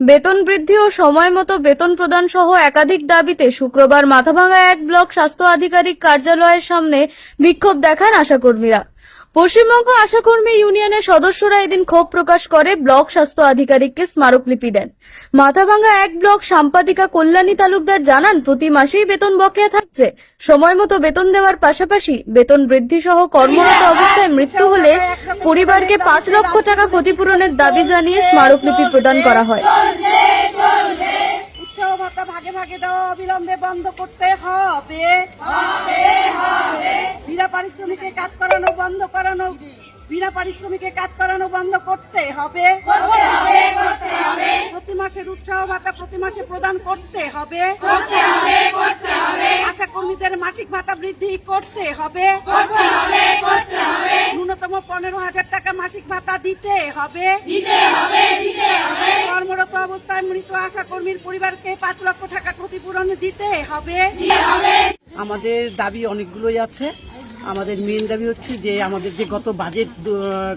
বেতন বৃদ্ধি ও সময় মতো বেতন প্রদান সহ একাধিক দাবিতে শুক্রবার মাথাভাঙ্গা এক ব্লক স্বাস্থ্য আধিকারিক কার্যালয়ের সামনে বিক্ষোভ দেখান আশাকর্মীরা। পশ্চিমবঙ্গ আশাকর্মী ইউনিয়নের সদস্যরা এদিন ক্ষোভ প্রকাশ করে ব্লক স্বাস্থ্য আধিকারিককে স্মারকলিপি দেন। মাথাভাঙ্গা এক ব্লক সাম্পাদিকা কল্যাণী তালুকদার জানান, প্রতি মাসেই বেতন বকেয়া থাকছে। সময় মতো বেতন দেওয়ার পাশাপাশি বেতন বৃদ্ধি সহ কর্মরত অবস্থায় মৃত্যু হলে পরিবারকে পাঁচ লক্ষ টাকা ক্ষতিপূরণের দাবি জানিয়ে স্মারকলিপি প্রদান করা হয়। ভাগে দেওয়া অবিলম্বে বন্ধ করতে হবে। বিনা পারিশ্রমিকে কাজ করানো বন্ধ করানো, বিনা পারিশ্রমিকে কাজ করানো বন্ধ করতে হবে। প্রতি মাসের উৎসাহ ভাতা প্রতি মাসে প্রদান করতে হবে। আশা কর্মীদের মাসিক ভাতা বৃদ্ধি করতে হবে। ন্যূনতম পনেরো হাজার টাকা মাসিক ভাতা দিতে হবে। মৃত আশা কর্মীর পরিবারকে পাঁচ লক্ষ টাকা ক্ষতিপূরণ দিতে হবে। আমাদের দাবি অনেকগুলোই আছে। আমাদের মেন দাবি হচ্ছে যে আমাদের যে গত বাজেট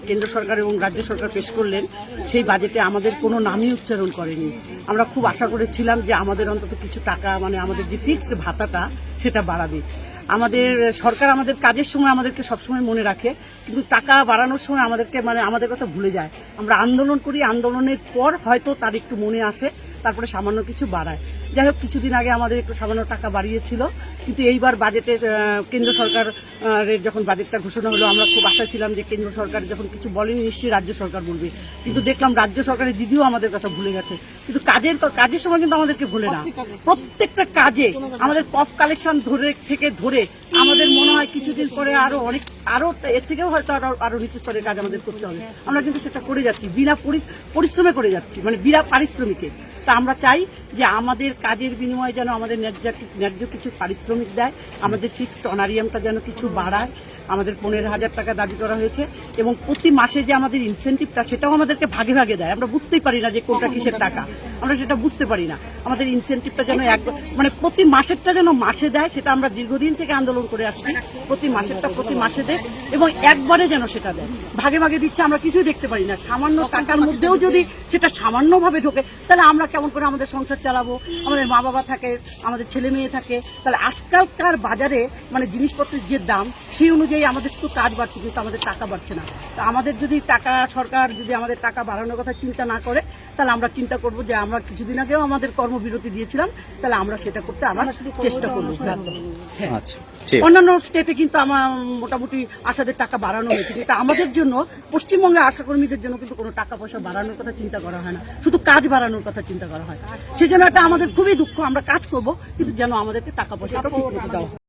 কেন্দ্র সরকার এবং রাজ্য সরকার পেশ করলেন, সেই বাজেটে আমাদের কোনো নামই উচ্চারণ করেনি। আমরা খুব আশা করেছিলাম যে আমাদের অন্তত কিছু টাকা মানে আমাদের যে ফিক্সড ভাতাটা, সেটা বাড়াবে। আমাদের সরকার আমাদের কাজের সময় আমাদেরকে সবসময় মনে রাখে, কিন্তু টাকা বাড়ানোর সময় আমাদেরকে মানে আমাদের কথা ভুলে যায়। আমরা আন্দোলন করি, আন্দোলনের পর হয়তো তার একটু মনে আসে, তারপরে সামান্য কিছু বাড়ায়। যাই হোক কিছুদিন আগে আমাদের একটু সামান্য টাকা বাড়িয়েছিল কিন্তু এইবার বাজেটের কেন্দ্র সরকারের যখন বাজেটটা ঘোষণা হলো আমরা খুব আশা ছিলাম যে কেন্দ্র সরকার যখন কিছু বলেনি নিশ্চয়ই রাজ্য সরকার বলবে। কিন্তু দেখলাম রাজ্য সরকারের দিদিও আমাদের কথা ভুলে গেছে। কিন্তু কাজের কাজের সময় কিন্তু আমাদেরকে ভুলে না। প্রত্যেকটা কাজে আমাদের কফ কালেকশন ধরে থেকে ধরে আমাদের মনে হয় কিছুদিন পরে আরও অনেক আরও এর থেকেও হয়তো আরও আরও নিচু স্তরের কাজ আমাদের করতে হবে। আমরা কিন্তু সেটা করে যাচ্ছি বিনা পরিশ্রমে করে যাচ্ছি মানে বিনা পারিশ্রমিকে। তা আমরা চাই যে আমাদের কাজের বিনিময়ে যেন আমাদের ন্যায্য ন্যায্য কিছু পারিশ্রমিক দেয়, আমাদের ফিক্সড অনারিয়ামটা যেন কিছু বাড়ায়। আমাদের পনেরো হাজার টাকা দাবি করা হয়েছে এবং প্রতি মাসে যে আমাদের ইনসেন্টিভটা সেটাও আমাদেরকে ভাগে ভাগে দেয়। আমরা বুঝতেই পারি না যে কোনটা কিসের টাকা। আমরা সেটা বুঝতে পারি না। আমাদের ইনসেন্টিভটা যেন এক মানে প্রতি মাসেরটা যেন মাসে দেয় সেটা আমরা দীর্ঘদিন থেকে আন্দোলন করে আসছি। প্রতি মাসেরটা প্রতি মাসে দেয় এবং একবারে যেন সেটা দেয়। ভাগে ভাগে দিচ্ছে আমরা কিছুই দেখতে পারি না। সামান্য টাকার মধ্যেও যদি সেটা সামান্যভাবে ঢোকে তাহলে আমরা কেমন করে আমাদের সংসার চালাবো? আমাদের মা বাবা থাকে আমাদের ছেলে মেয়ে থাকে। তাহলে আজকালকার বাজারে মানে জিনিসপত্রের যে দাম সেই অনুযায়ী আমাদের শুধু কাজ বাড়ছে কিন্তু আমাদের টাকা বাড়ছে না। তা আমাদের যদি টাকা সরকার যদি আমাদের টাকা বাড়ানোর কথা চিন্তা না করে তাহলে আমরা চিন্তা করব যে আমরা কিছুদিন আগেও আমাদের কর্মবিরতি দিয়েছিলাম তাহলে আমরা সেটা করতে আবার চেষ্টা করব। হ্যাঁ। আচ্ছা ঠিক আছে। অন্যান্য স্টেটে কিন্তু আমার মোটামুটি আশাদের টাকা বাড়ানো হয়েছে কিন্তু আমাদের জন্য পশ্চিমবঙ্গে আশাকর্মীদের জন্য কিন্তু কোনো টাকা পয়সা বাড়ানোর কথা চিন্তা করা হয় না। শুধু কাজ বাড়ানোর কথা চিন্তা করা হয়। সেজন্য একটা আমাদের খুবই দুঃখ আমরা কাজ করব কিন্তু যেন আমাদেরকে টাকা পয়সা